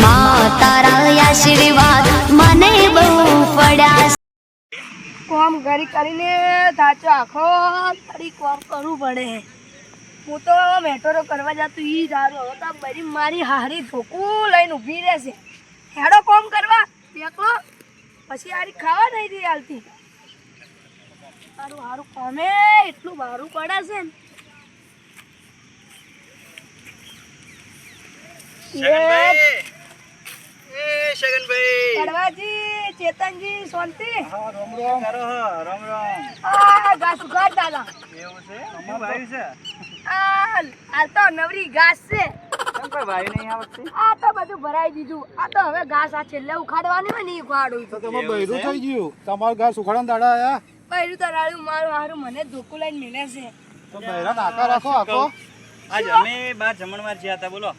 માં તારા આશીર્વાદ મને બહુ પડ્યા કોમ કરી કરીને સાચો આખો તારી કોમ કરવું પડે. હું તો મેટરો કરવા જતું ઈ સારું હવે તો બરી મારી હારી ધોકું લઈને ઊભી રહેશે હેડો કોમ કરવા. એકલો પછી હારી ખાવા નહીં રહી હાલતી સારું સારું કોમે એટલું મારું પડે છે ને. એ એ શગનભાઈ કડવાજી ચેતનજી શાંતિ રામ રામ કરો રામ રામ આ ઘાસ ઘર દાદા એવું છે શું ભાઈ છે આ આ તો નવરી ઘાસ છે કેમ કોઈ ભાઈ નહીં આ વખતે આ તો બધું ભરાઈ દીધું આ તો હવે ઘાસ આ છેલ્લે ઉખાડવાની હોય ને ઉખાડું તો તમે બૈરું થઈ ગયું તમારું ઘાસ સુખાડા દાડા આયા તો રાડ્યું મારું હારું મને ધોકું લઈને મિલે છે તો બૈરા નાકા રાખો આખો આજ અમે બાર જમણવાર જ્યાં હતા બોલો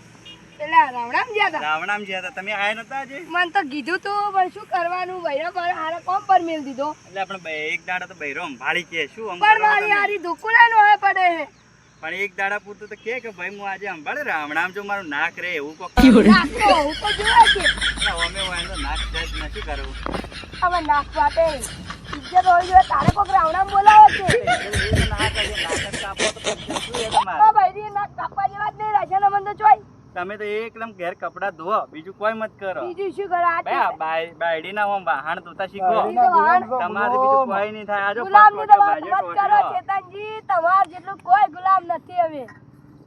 પેલા રાવણામ ગયા હતા. રાવણામ જ્યાં હતા. તમે આયા નતા આજે? મને તો કીધું તું પણ શું કરવાનું? ભૈરો પર હારે કોમ પર મેલ દીધો. એટલે આપણે બે- એક દાડા તો બૈરો ભાળી કે શું આમ પર મારી હારી ધોકું લઈને હોય પડે હે. પણ એક દાડા પૂરતું તો કે કે ભાઈ હું આજે અંબાડે રાવણામ જો મારું નાક રે એવું કો નાક તો હું તો જોવા છે. એટલે અમે હોય તો નાક જાય જ નથી કરવું હવે નાક વાતે ઇજ્જત હોય જોઈએ તારે કોક રાવણામ બોલાવે છે. નાક આજે નાક કાપો તો શું એ તમારે? ઓ ભાઈ નાક કાપવા જેવા જ નહીં રાજા મને તો જોઈ તમે તો એકદમ ઘેર કપડા ધોવો બીજું કોઈ મત કરો. બીજું શું કરો? આ બે આ બાય- વાહણ ધોતા શીખો. તમારે બીજું કોઈ નહીં થાય. આજો ગુલામની તો મત કરો ચેતનજી તમાર જેટલું કોઈ ગુલામ નથી હવે.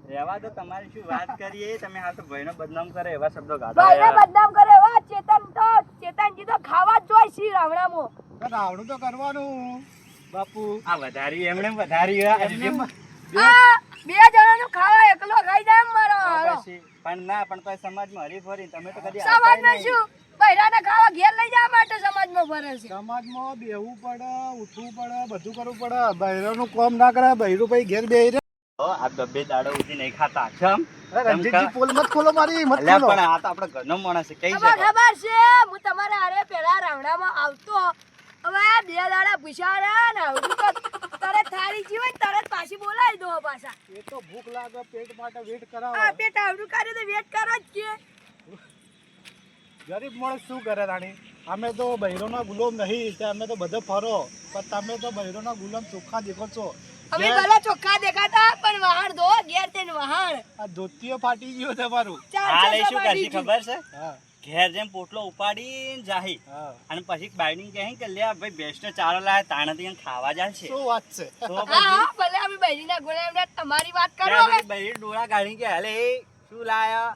રહેવા દો તમારી શું વાત કરીએ? તમે હાલ તો ભાઈનો બદનામ કરે એવા શબ્દો ગાતો ભાઈનો બદનામ કરે એવા ચેતન તો ચેતનજી તો ખાવા જ જોઈ શ્રી રાવણામો. રાવણું તો કરવાનું. બાપુ. આ વધારી એમણે વધારી આ બે જણાનું ખાવા એકલો ખાઈ જાય એમ મારો પછી પણ ના પણ તો સમાજમાં હરીફરી તમે તો કદી સમાજમાં શું? બૈરાને ખાવા ઘેર લઈ જવા માટે સમાજમાં ભરે છે. સમાજમાં બેહવું પડે ઉઠવું પડે બધું કરવું પડે. બૈરાનું કામ ના કરે બૈરું પછી ઘેર બેહી રહે. આ બબ્બે દાડો ઉઠી નહીં ખાતા છમ રણજીતજી પોલ મત ખોલો મારી મત ખોલો. પણ આ તો આપણો ઘરનો માણસ છે કઈ છે ખબર છે હું તમારા હારે પેલા રાવણામાં આવતો. હવે બે દાડા પૂછ્યા રે ને આવડું તો તરત થાળી જીવે ને તરત પાછી બોલાવી દો પાછા એ તો ભૂખ લાગે પેટ માટે વેટ આ કરાવો પેટ આવડું કાઢે તો વેટ કરો જ કે. ગરીબ માણસ શું કરે રાણી? અમે તો બહેરોના ગુલામ નહીં તે અમે તો બધે ફરો. પણ તમે તો બહેરોના ગુલામ ચોખ્ખા દેખો છો અમે ભલે ચોખ્ખા દેખાતા પણ વહાણ દો ઘેર તેન વહાણ. આ ધોતીઓ ફાટી ગયો તમારું. ચાર શું સવારી ખબર છે? હા. ઘેર જેમ પોટલો ઉપાડીને જાહી. અને પછી બાયડીને કહે કે લે ભાઈ બેસ્ટ ચારો લાય તાણાથી ખાવા જાય છે. શું વાત છે? તો હા પછી હા ભલે અમે બહેરીના ગોળે એમને તમારી વાત કરો હવે. બહેરી ડોળા કાઢી કે હાલે શું લાયા?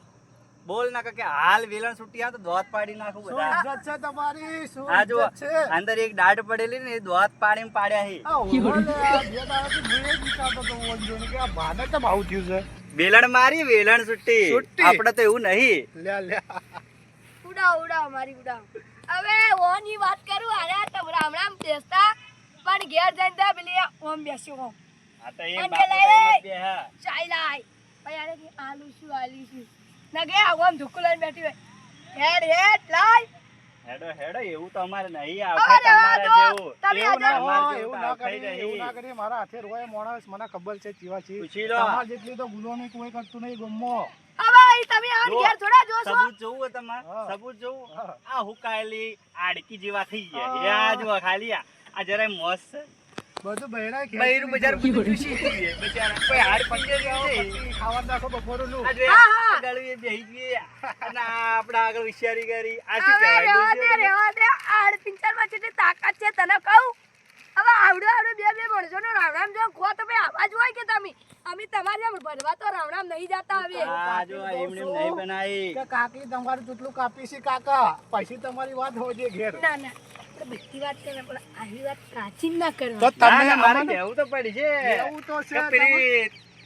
બોલ ના કે હાલ વેલણ સુટી આ તો દોત પાડી નાખું શું બધા. ઇજ્જત છે તમારી? શું આ જો અંદર એક દાઢ પડેલી ને એ દોત પાડીને પાડ્યા હે આ ઓવલે આ બે દાડાથી મેં જ વિચારતો હતો ઓવન જોઈને કે આ ભાને કેમ આવું થયું છે? વેલણ મારી વેલણ સુટી છૂટી? આપણે તો એવું નહીં. લ્યા લ્યા ઉડાવ ઉડાવ મારી ઉડાવ. હવે ઓની વાત કરું અરે તમે રામ રામ બેસતા પણ ઘેર જઈને તો પેલી ઓમ બેસ્યો ઓમ. આ તો એ અને બાપુ પેલા એ- તો એમ જ બે હા. ચાઈ લાય ભાઈ આલુ શું આલી શું? ના કે ધુક્કુ લઈને બેઠી હોય. હેડ હેડ લાય. હેડો હેડો એવું તો અમારે નહીં આવે તમારા જેવું. એવું ના અમારે એવું ના આવશે એવું ના કરીએ. મારા હાથે રોય માણસ મને ખબર છે ચીવા છે. પૂછી લો. તમાર જેટલી તો ગુલામી કોઈ કરતું નહીં ગમો હવે ઈ તમે આ ઘેર થોડા જોશો? સબૂત જોવું હોય સબૂત જોવું? આ હુકાયેલી આડકી જેવા થઈ ગયા. હા. જો ખાલી આ. આ જરાય મસ્ત છે. બધું બહેરાય ખેંચી બૈરું બજાર બધું ચૂસી ગયું કોઈ હાડ પંજર જેવું ખાવા નાખો બપોરનું. આ હા, હા. આ બેહી ગયું. અને આ આગળ હોશિયારી કરી. આ શું કહેવાય? રહેવા દે હોશિયારી? દે. આડ પિંચરમાં કેટલી તાકાત છે તને કહું? હવે આવડું આવડું બે બે ભણશો ને રામરામ જો ખો તો ભાઈ આવા જ હોય કે તમે? અમે તમારી જેમ ભરવા તો રામરામ નહીં જતા હવે. આ જો એમને નહીં બનાવી. કે કાકી તમારું જેટલું કાપી છે કાકા પછી તમારી વાત હોય છે ઘેર. ના ના બધી વાત કરે પણ આવી વાત કાચી ના કરવા તો તમને મારે કહેવું તો પડી છે. એવું તો છે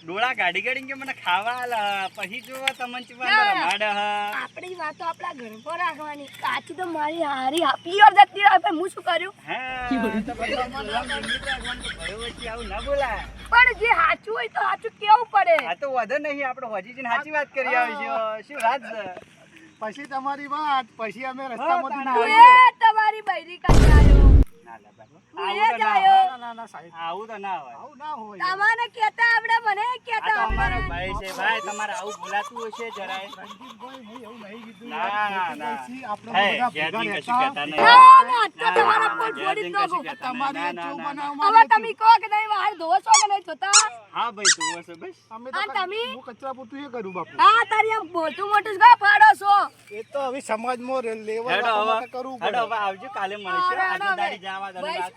ડોળા ગાડી ગાડી કે મને ખાવા લા પછી જોવા તમને ચીવા રમાડે હા. આપણી વાતો આપણા ઘર પર રાખવાની. કાચી તો મારી હારી આપી ઓર જતી રહે પણ હું શું કર્યું? હા, આવું. પણ જે સાચું હોય તો સાચું કેવું પડે. આ તો વધે નહીં આપણે હોજીજીને સાચી વાત કરી આવીશું શું વાત પછી તમારી વાત પછી અમે. તું તમારી બૈરી કાઢી આવ્યો. ના લે ભાઈ. હું આવું એ તો જ ના આયો. હોય. ના ના ના સાહેબ આવું તો ના હોય આવું ના હોય તમારે કહેતા આવડે મને આ કહેતા તો અમારો આવડે ભાઈ છે ભાઈ તમારે આવું બોલાતું હશે જરાય રણજીતભાઈ મેં એવું નહીં કીધું ના, યાર. ના. ખોટી કઈ આપણે હે, બધા ભેગા ઘેરથી રહેતા. કશું કહેતા નહીં. ના ના તો ના, તમારા ના, પર ના, જોડી જ ઘેરથી નાખું કશું કહેતા નહીં. તમારી ના, ચૂ ના, ના. બનાવવાની હવે તમે કહો કે નહીં બહાર ધોવો છો કે નહીં ધોતા હા ભાઈ તું હશે બસ અમે તો આ તમે? હું કચરા પોતું એ કરું બાપુ હા તારી આમ મોટું મોટું કા ફાડો છો એ તો હવે સમાજમાં આવજો કાલે મળશે દાડી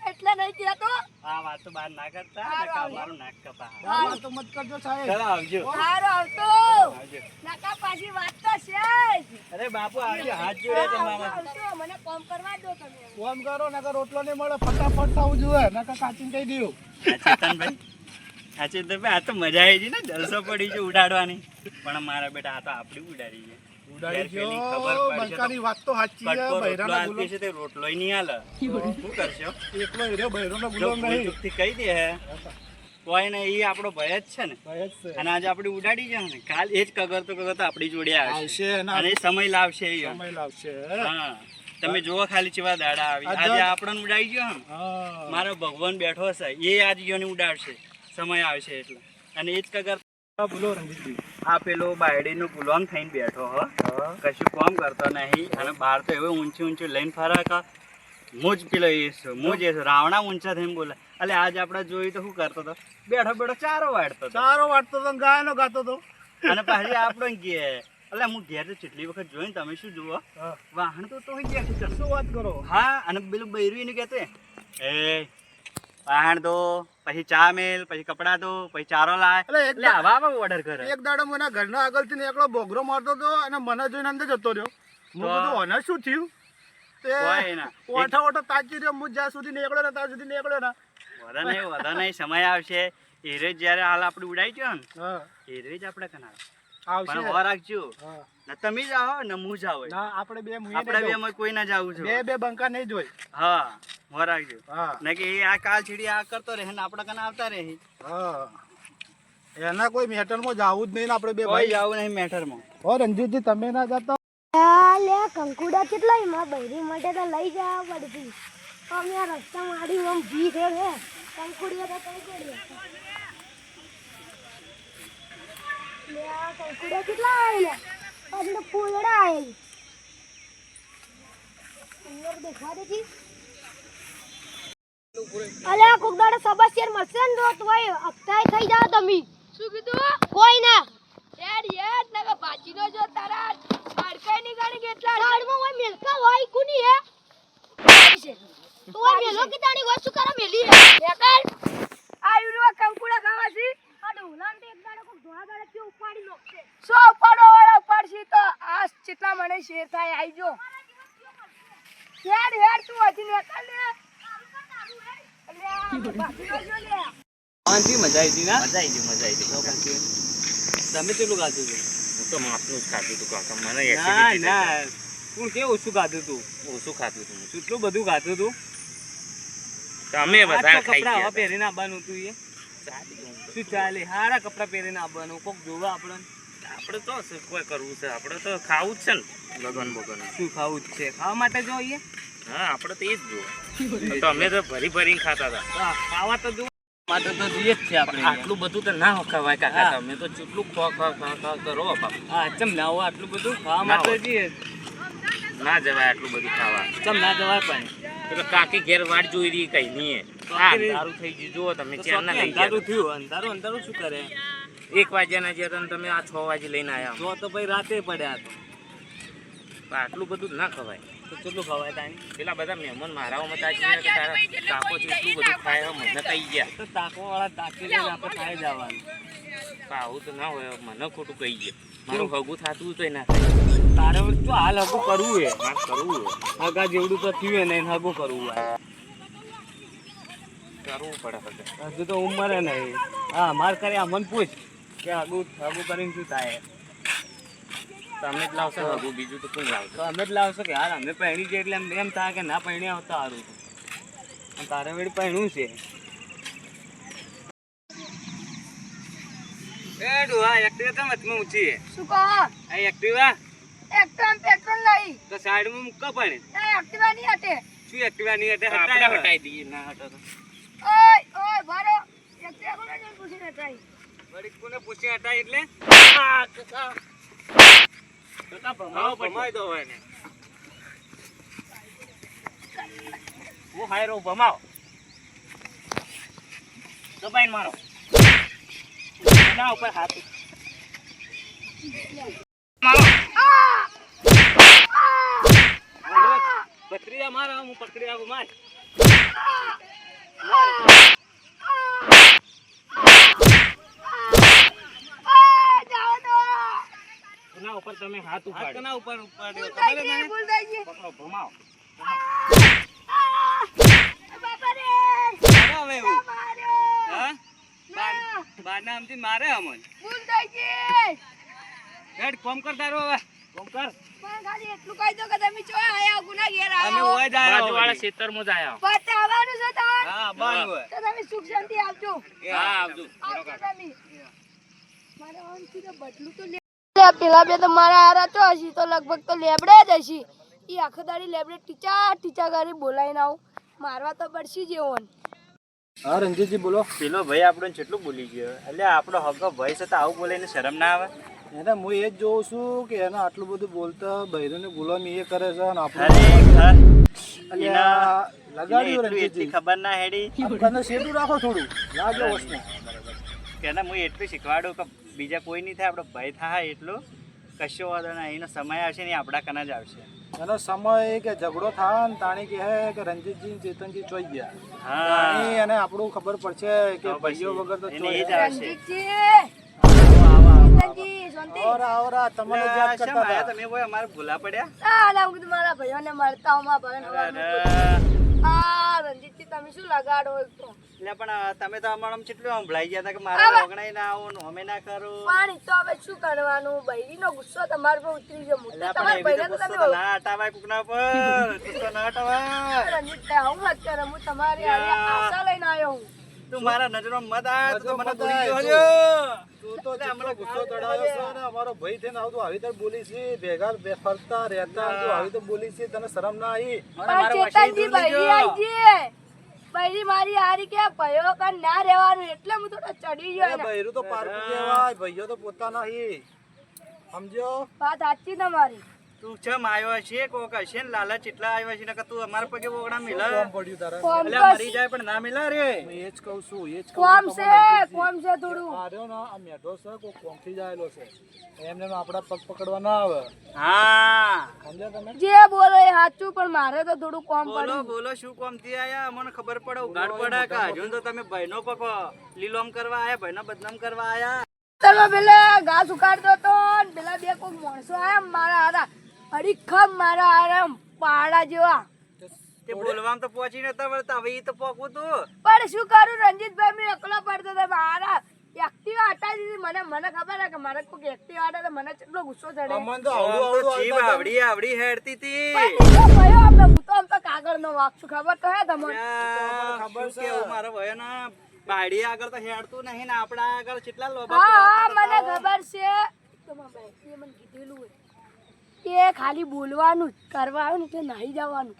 એટલે નહીં કહેતો આ વાત તો બહાર ના કરતા હારું, નકર નાક કપા. આ તો મત કરજો સાહેબ. ચલો આવજો. હારો આવતો. નકા પાછી વાત તો છે અરે બાપુ આવજો હાથ જોડે હા, તમારા. મને કોમ કરવા દો તમે. ફોન કરો નકર રોટલો નહીં મળે ફટાફટ થવું જોઈએ. નકર કાચીને કહી દઉં. આ ચેતનભાઈ આ ચેતનભાઈ આ તો મજા આવી ગઈ ને જલસો પડી છે ઉડાડવાની. પણ મારા બેટા આ તો આપડી ઉડાડી છે. બંકાની વાત તો સાચી છે કટકો રોટલો બૈરાના આલતી ગુલામ. છે તે રોટલોય નહીં હાલે. શું કરશો એકલો હીરો બૈરાનો ગુલામ નહીં. ચૂકથી કહી દે હે. કોઈ ને એ આપણો ભય જ છે ને. ભાઈ જ છે. અને આજે આપણે ઉડાડી જાય ને. કાલ એ જ કગરતો કગરતો આપણી જોડે આવશે. આવશે અને સમય લાવશે એ સમય લાવશે. હા. તમે જુઓ ખાલી ચેવા દાડા આવી. આજે આપણને ઉડાડી ગયો ને મારો ભગવાન બેઠો છે એ આજ યોને ઉડાડશે. સમય આવશે એટલે. અને એ જ કગર બોલો રણજીતભાઈ આ પેલો બાયડીનો ગુલામ થઈને બેઠો હો. કશું કામ કરતો નહીં. અને બહાર તો એવું ઊંચું ઊંચું લઈને ફરે કે હું પેલો એ છું હું એ રાવણા ઊંચા થઈને બોલે. એટલે આજ આપણે જોયું તો શું કરતો હતો બેઠો બેઠો ચારો વાટતો ચારો વાટતો તો ગાય ગાયનો ગાતો તો. અને પાછી આપણો કે એટલે હું ઘેર તો કેટલી વખત જોઈને તમે શું જુઓ? વાહન તો તો ગયા શું વાત કરો? હા અને પેલું બૈરું એને કહેતો એ વાહણ દો પછી ચા મેલ પછી કપડા દો પછી ચારો લાય. એટલે આવા આવા ઓર્ડર કરે. એક દાડો મને ઘરના આગળથી એકલો બોગરો મારતો હતો અને મને જોઈને અંદર જતો રહ્યો. હું બધું કીધું શું થયું? તે ઓઠા ઓઠા તાકી રહ્યો હું જ્યાં સુધી નીકળ્યો ને ત્યાં સુધી નીકળ્યો ને. વધા નહીં વધા નહીં સમય આવશે. એરે જ્યારે હાલ આપણે ઉડાઈ ગયો ને એરે જ આપણે કનાર. આવશે. રાખજો. હા. ને તમે જાઓ ને હું જાવ ના આપણે બે મુઈએ આપણે બે માં કોઈ ના જાવું છું બે બે બંકા નહીં જોઈ હા વાર રાખજો. હા. ને કે એ આ કાલ છીડી આ કરતો રહે ને આપણે કને આવતા રહે. હા. એના કોઈ મેટરમાં જાવું જ નહીં ને આપણે બે ભાઈ. જાવું નહીં મેટરમાં. ઓ રંજીતજી તમે ના જતા? લે કંકુડા કેટલા એમાં બૈરી માટે તો લઈ જવા પડતી અમે આ રસ્તા મારી આમ ભી છે રે કંકુડિયા તો કંકુડિયા લે કંકુડા કેટલા આવેલા? અંદર ફૂલડા આવેલી અંદર દેખવા દેતી અલે કોક દાડે સબસિયર મળશે ને તો તોય થઈ જાવ તમે શું કીધું? કોઈ ના યાર યાર નગર ભાજીનો જો તારા અડકાઈ ની ગાડી કેટલા ગાડીમાં હોય મિલકા હોય કુની હે તો હોય મેલો કે તાણી હોય શું કરો મેલી હે એકલ આ યુરવા કંકુડા ખાવા છી આ ડોલાન તે એક દાડો કોક ધોળા દાડે કે ઉપાડી નોખશે સો ઉપાડો વાળા ઉપાડશી તો આ ચેટલા મને શેર થાય આઈજો યાર યાર તું હજી નીકળ ને અલે આ ભાજીનો જો લે શાંતિ મજા આવી હતી ના? મજા આવી ગઈ મજા આવી ગઈ. તમે કેટલું ખાધું હતું? હું તો માપનું જ ખાધું હતું કાકા. મને ના ના. પણ કેવું ઓછું ખાધું હતું? ઓછું ખાધું હતું? કેટલું બધું ખાધું હતું? તમે બધા કપડા કપડાં પહેરીને આવવાનું હતું એ? શું ચાલે? સારા કપડા પહેરીને આવવાનું? કોક જોવા આપણને? આપણે તો શું કોઈ કરવું છે? આપણે તો ખાવું જ છે ને લગન બગન. શું ખાવું જ છે? ખાવા માટે જોઈએ હા આપણે તો એ જ જોવું. તો અમે તો ભરી ભરીને ખાતા હતા. ખાવા તો જો માટે તો જોઈએ જ છે આપણે આટલું બધું તો ના ખવાય કાકા. તમે તો કેટલું ખા ખા ખો કરો હા ચમ ના હોય આટલું બધું ખાવા માટે. જઈએ ના જવાય આટલું બધું ખાવા. ચમ ના જવાય પણ. એટલે કાકી ઘેર વાટ જોઈ રહી કઈ નહીં અંધારું થઈ ગયું. જુઓ તમે તો ચેર ના લઈ અંધારું થયું. અંધારું અંધારું શું કરે? એક વાગ્યાના જે હતા તમે આ છ વાગે લઈને આવ્યા જો તો ભાઈ રાતે પડ્યા તો. આટલું બધું ના ખવાય. તો કેટલું ખવાય તાણી પેલા બધા મહેમાન મારા તાજી ને કે તારા છે શું બધું ખાય મને થઈ ગયા. તો તાકો વાળા તાકી લઈને આપણે ખાઈ જવાનું. આવું તો ના હોય મને ખોટું કહી ગયા મારું હગું થતું તો ના થાય તારે તો હાલ હગું કરવું હે. કરવું હોય હગા જેવડું તો થયું હે ને એને હગું કરવું હોય. કરવું પડે હજુ તો ઉંમરે નહીં. હા માર કરે આ મન પૂછ કે હગું હગું કરીને શું થાય? તમે જ લાવશો હગું બીજું તો કોણ લાવશે? તો અમે જ લાવશો કે યાર અમે પહેણી છે એટલે એમ એમ થાય કે ના પહેણી આવતા સારું પણ તારે વળી પહેણું છે. એ ડોહા એક્ટિવા તો મતમાં ઊંચી શું કહો? આ એક્ટિવા એક તો પેટ્રોલ લઈ. તો સાઈડમાં મૂકો પણ. ના એક્ટિવા નહીં હટે. શું એક્ટિવા નહીં હટે? હટાય હટાઈ દઈએ ના હટો તો. ઓય ભારો વળી કોને પૂછી એટલે? કાકા. હું હાયરો ભમાવો દબાઈને મારો ના ઉપર મારે હું પકડી આવું માર ઓય જાઓ તો એના ઉપર તમે હાથ હાથ હાથના ઉપર ઉપાડ્યો. ખબર થઈ પકડો ભમાવો. બાપા રે હવે એવું. માર્યો હા? ના. બારના આમથી મારે અમન ભૂલ થઈ ગઈ. હેડ કોમ કર તારો હવે. કોમ કર. પણ ખાલી એટલું કહી દો કે તમે જો આયા ગુના ઘેર આયા અમે ઓય જાય બાજુવાળા હોય. ખેતરમાં જ આયા બતાવવાનું છે તાર હા બાન હોય. તો તમે સુખ શાંતિ આવજો હા આવજો. આવજો તમે. મારા આમથી તો બદલું તો લે પેલા બે તો મારા હારા તો હશી? તો લગભગ તો લેબડે જ હશી. એ આખો દાડી લેબડે ટીચા ટીચા કરી બોલાવીને આવું. મારવા તો પડશે જેવો ને. હા રણજીતજી બોલો. પેલો ભાઈ આપણે કેટલું બોલી ગયો. એટલે આપણો હગો ભાઈ છે તો આવું બોલે શરમ ના આવે? એને હું એ જ જોઉં છું કે એને આટલું બધું બોલતા બૈરોની ગુલામી એ કરે છે અને આપણે એના- લગાડ્યું એને રણજીતજી ખબર ના હેડી? આપણને સેટું રાખો થોડું. લાગે વસ્તુ. કે ના હું એટલું શીખવાડું કે બીજા કોઈ નહીં થાય આપણો ભાઈ થાય એટલું. કશો વાંધો ના એનો સમય આવશે ને આપણા કના જ આવશે. એનો સમય કે ઝઘડો થાય ને તાણી કહે કે રણજીતજી ચેતનજી ચોઈ ગયા. હા. અને આપણું ખબર પડશે કે ભાઈઓ વગર તો એને એ જ આવશે. તમે હું હું શું લગાડો એક તો? એટલે પણ તમે તો અમારા કેટલું સંભળાઈ ગયા હતા કે મારા ઓગણાઈ ના આવો ને અમે ના કરો. પાણી તો હવે શું કરવાનું? બૈરીનો ગુસ્સો તમારા પર ઉતરી ગયો. એટલે પણ તમારા એવી તો ગુસ્સો તો ના હટાવાય કુકના પર. ગુસ્સો ના હટાવાય. રંજીત હું અત્યારે હું તમારી આશા લઈને આવ્યો હું. તું મારા નજરો મત આય તો મને ભૂલી ગયો તું. તો જેટલો ગુસ્સો ચડાવ્યો છે ને અમારો ભાઈ થઈને આવતો આવી રીતે બોલી છે ભેગા ફરતા રહેતા તું આવી તો બોલી છે તને શરમ ના આવી? મારા મારો બૈરી ગયો. આઈ બૈરી મારી હારી કે ભયો કાન ના રહેવાનું એટલે હું થોડો ચડી ગયો એને. તો પારકું કહેવાય ભૈયો તો પોતા નહીં સમજો વાત સાચી તમારી. તું ચમ આવ્યો છે? કોક હશે ને લાલા ચેટલા આવ્યો છે નકર તું અમારા પગે ઓગણા મિલા. કોમ પડ્યું તારે? કોમ એટલે મરી જાય પણ ના મિલા રે. હું એ જ કહું છું એ જ કહું કોમ છે કોમ છે થોડું. આ રહ્યો ને આ મેઢો છે કોઈ કોમથી આવેલો છે. એમને આપડા પગ પકડવા ના આવે. હા. સમજ્યા તમે? જે બોલો એ સાચું પણ મારે તો થોડું કોમ બોલો પડ્યું. બોલો શું કોમથી આયા? મને ખબર પડે ઉઘાડ પડે કે હજુ તો તમે ભાઈનો પકો લીલોમ કરવા આયા ભાઈનો બદનામ કરવા આયા? તમે પેલા ઘાસ ઉકાળતો તો ને પેલા બે કોઈ માણસો આયા મારા હારા. અડીખમ મારા આરામ પાડા જેવા. તે બોલવામાં તો પહોંચી નતા વળતા હવે ઈ તો પોકવું તું. પણ શું કરું રંજીતભાઈ મેં એકલો પડતો હતો મારા એક્ટિવા હટાવી દીધી મને મને ખબર હે કે મારે કોઈક એક્ટિવા હટાવે તો મને કેટલો ગુસ્સો ચડે. અમને તો આવડું આવડું જીભ આવડી આવડી હેડતી તી. પણ એ તો ભયો આપણે હું તો આમ તો કાગળનો વાક છું. ખબર તો હે તમને? ખબર છે. હું મારો ભયો ના બાડી આગળ તો હેડતું નહીં ને આપડા આગળ કેટલા લોભા હા હા મને ખબર છે. તો મને કીધેલું કે ખાલી બોલવાનું કરવાનું કે નહીં જવાનું?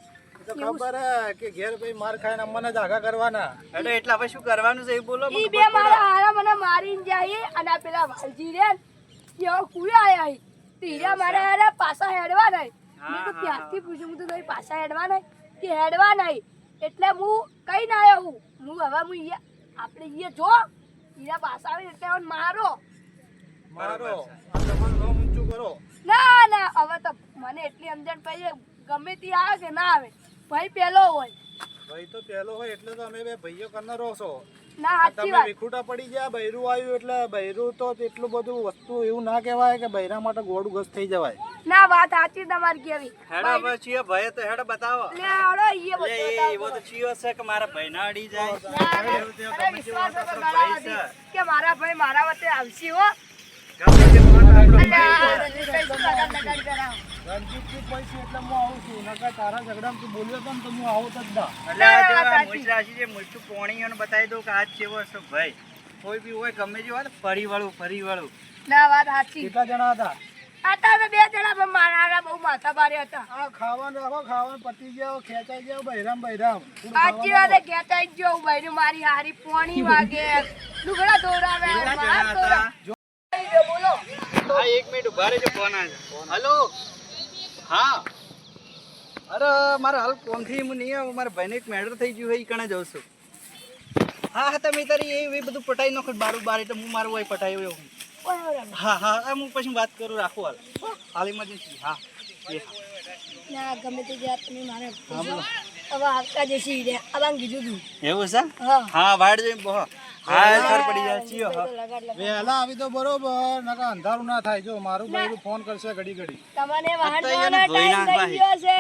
તો ખબર કે ઘેર ભાઈ માર ખાઈને અમને જાગા કરવાના. એટલે એટલા હવે શું કરવાનું છે એ બોલો મને ઈ બે મારા હારા મને મારીને જાય અને પેલા વાલજી રે ને, એ કુએ આયા હી. તો હીરા મારા હારા પાછા હેડવા નહીં. મેં તો ત્યારથી પૂછ્યું હું તો નહીં પાછા હેડવા નહીં કે હેડવા નહીં? એટલે હું કઈ ના આવ્યો હું? હું હવે હું ઈયા- આપણે ઈએ જો હીરા પાછા આવે એટલે મારો. મારો. કરો. ના ના હવે તો મને એટલી સમજણ પડી ગમે તે આવે કે ના આવે ભાઈ પેલો હોય. ભાઈ તો પેલો હોય એટલે તો અમે બે ભાઈઓ કરનારો છો. ના સાચી તમે વાત વિખૂટા પડી ગયા બૈરું આવ્યું એટલે બૈરું તો એટલું બધું વસ્તુ એવું ના કહેવાય કે બૈરા માટે ગોળું ઘસ થઈ જવાય. ના વાત સાચી તમારી કેવી. હેડો છીએ ભાઈ તો હેડો બતાવો. લે ઈએ એવો તો ચિયો છે? કે મારા ભાઈ ના અડી જાય. કે મારા ભાઈ મારા વચ્ચે આવશે હો. વાત સાચી કેટલા જણા હતા આ તો બે જણા મારા બહુ માથા બારે હતા આ ખાવાનું ખાવાનું પતી ગયો ખેંચાઈ ગયો બૈરામ બૈરામ સાચી વાત કહેતા ગયો બૈરું મારી હારી પોણી વાગે લુગડા ધોરાવે કેટલા માર જણા ધોરા- હતા? જો બોલો હા એક મિનિટ ઊભા રહેજો ફોન આવે હલો? હા. અરે મારે હાલ કોમથી હું નહીં આવું મારા ભાઈને એક મેટર થઈ ગયું હોય એ કણે જાઉં છું. હા હા તમે તારી એ બધું પટાઈ નાખો બારું બાર એટલે હું મારું હોય પટાયું એવું હા. હા હા હું પછી વાત કરું રાખું હાલ. હાલ ઇમરજન્સી હા. ના ગમે તે જાત તમે મારે હવે આવતા જશે રહ્યા. કીધું તું. એવું છે? હા. હા વાડ જોઈ બહો. હા ખબર પડી જાય ચિયો હા. લગાડ લગાડ. વહેલા આવી તો બરોબર નકા અંધારું ના થાય. જો મારું બૈરું ફોન કરશે ઘડી ઘડી. તમને વાહન આ તો એને ધોવાનો ધોઈ ટાઈમ થઈ ગયો છે.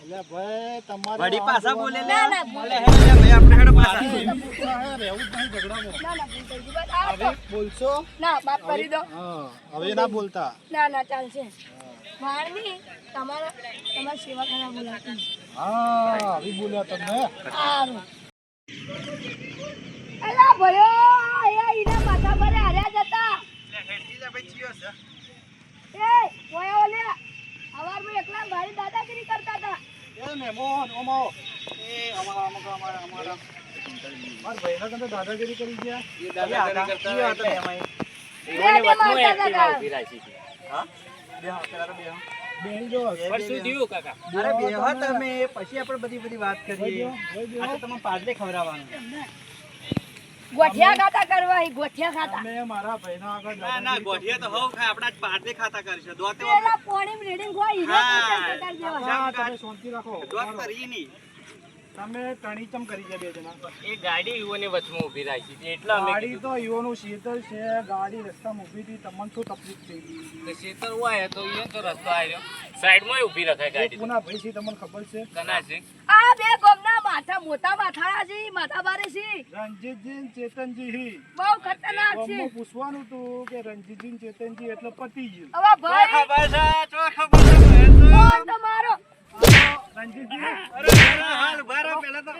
એટલે ભાઈ તમારે વડી પાછા બોલે ના, ના, બોલે હે ભાઈ આપણે હેડો પાછા. રહેવું જ નહીં ઝઘડામાં ના ના ભૂલ બસ આ હવે બોલશો? ના બાપ કરી દો. હા હવે ના બોલતા. ના ના ચાલશે. વાળની તમારા તમારી સેવા કરવા બોલાતી હા હવે બોલ્યા તમે સારું. એલા ભયો આયા ઈના માથા પર હાર્યા જતા. હેડજી લે ભાઈ ચિયો છે. એ ઓયા ઓલે સવારમાં એકલા ભારી દાદાગીરી કરતા હતા. એ મેમોન ઓમો એ અમારા અમારા અમારા અમારા. મારા ભાઈના કંઈ દાદાગીરી કરી ગયા. એ દાદા ચિયો હતો એમાં બે બે મારતા હતા. હા? બે હા પેલા તો બે હા બેહી જો શું થયું કાકા? અરે બેહો તમે પછી આપણે બધી બધી વાત કરીએ. આ તમે પાટલે ખવડાવવાનું. ગોઠિયા ખાતા કરવા હી ગોઠિયા ખાતા. તમે મારા ભાઈનો આગળ ના ના ગોઠિયા તો હોવ ખાય આપડા જ ખાતા કરશે. દોતે પેલા પોણી રીડિંગ હોય ઈ હા. કરી દેવા હા તમે શાંતિ રાખો દોત કરી ની તમે ટણી ચમ કરી છે બે જણા. એ ગાડી યુવાની વચમાં ઊભી રાખી હતી એટલે અમે ગાડી તો યુવાનું શીતળ છે ગાડી રસ્તામાં ઊભી હતી તમને શું તકલીફ થઈ? ગઈ કીધું શેતર હોય તો એ તો રસ્તો આવ્યો સાઈડમાં ઊભી રખાય ગાડી. કોના ભાઈ છે તમને ખબર છે? કના છે? આ બે ગોમના માથા મોટા માથાળા છે માથા બારે છે રણજીતજી ને ચેતનજી બહુ ખતરનાક છે. પૂછવાનું તું કે રણજીતજી ને ચેતનજી એટલે પતી ગયું. હવે ભાઈ ખબર છે? ચો ખબર છે? તમારો રણજીતજી અરે અરે, હાલ બારે પહેલા તો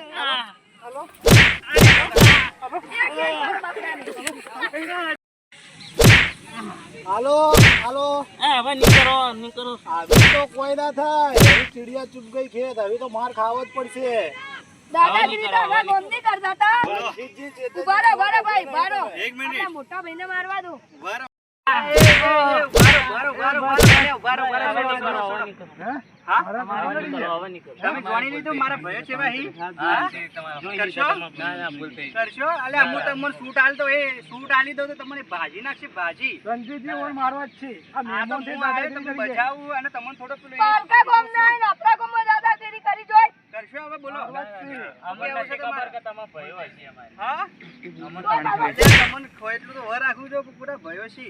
હાલો. હાલો હવે નીકળો નીકળો. આવી તો કોઈ ના થાય. ચીડિયા ચૂપ ગઈ ખેત. હવે તો માર ખાવો જ પડશે. દાદાગીરી તો આખા ગોમની કરતા હતા. ઊભા રહો, ઊભા રહો ભાઈ, ઊભા રહો. એક મિનિટ. મોટા ભાઈને મારવા દો. બારો બારો બારો બારો બારો બારો હે હા મારા ભાઈ લડી ગયા. હવે નીકળો તમે જાણી લીધું? મારા ભયો છે ભાઈ. હા? કરશો? ના ના ભૂલ થઈ કરશો? અલે હું તમને સૂટ આલ એ સૂટ આલી દઉં તો તમને ભાજી નાખશે ભાજી. મારવા જ છે. તમને બચાવું અને તમને થોડો કરશો? હવે બોલો. અમને નથી ખબર કે તમે ભયો હશે અમારે. હા? તો અલ્યા તમને ખો એટલું તો વર રાખવું જો પૂરા ભયો છે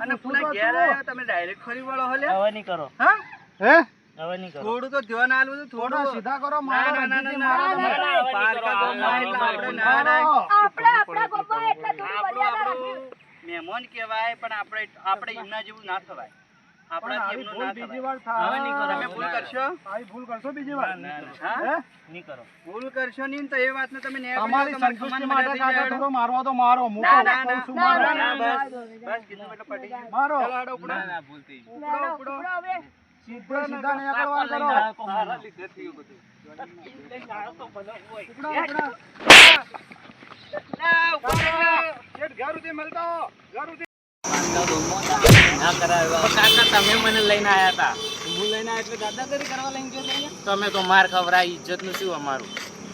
અને પૂરા ઘેર આવ્યો તમે ડાયરેક્ટ ખરી વળો હલે હવે નહીં કરો. હા? હે? હવે નહીં કરો. થોડું તો ધ્યાન આલું તો થોડા. સીધા કરો મારા ના ના ના મારા ના, રણજીતજી. ના પારકા ગામમાં એટલે આપણે ના ના આપણે આપણા ગોમમાં એટલે થોડી મર્યાદા રાખી. આપણું મહેમાન કહેવાય પણ આપણે આપણે એમના જેવું ના થવાય. આપણાથી ભૂલ બીજી વાર થાય. હવે નહીં કરો. તમે ભૂલ કરશો આવી ભૂલ કરશો બીજી વાર હા નહીં કરો ભૂલ કરશો નહીં તો એ વાતને તમે નેક તમારી સંતુષ્ટિ માટે કાકા થોડો મારવા તો મારો હું તો કહું છું મારો. ના, બસ બસ કીધું એટલે પટી ગયું. મારો ચાલો, હાડો, ઉપડો. ના ના ભૂલ થઈ ઉપડો. ઉપડો હવે. સીધે સીધા નીકળવા કરો મારા લીધે થયું બધું ઉપડા, ઉપડા. ના, ઉપડો. ઘર સુધી મળતા હો. ઘર સુધી. ના કરાવ્યો. કાકા તમે મને લઈને આવ્યા હતા હું લઈને આવ્યા એટલે દાદાગીરી કરવા લઈને ગયો તમે તો માર ખવડાવી ઇજ્જતનું શું અમારું?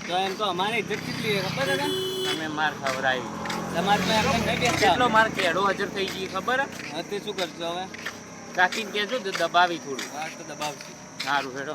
તો એમ તો અમારી ઇજ્જત કેટલી ખબર છે તમે માર ખવડાવી. તમારે કેટલો માર કેડો હાજર થઈ ગઈ ખબર હે તે શું કરશો હવે? કાકીને કહેજો દબાવી થોડું. હા તો દબાવશું. સારું હેડો.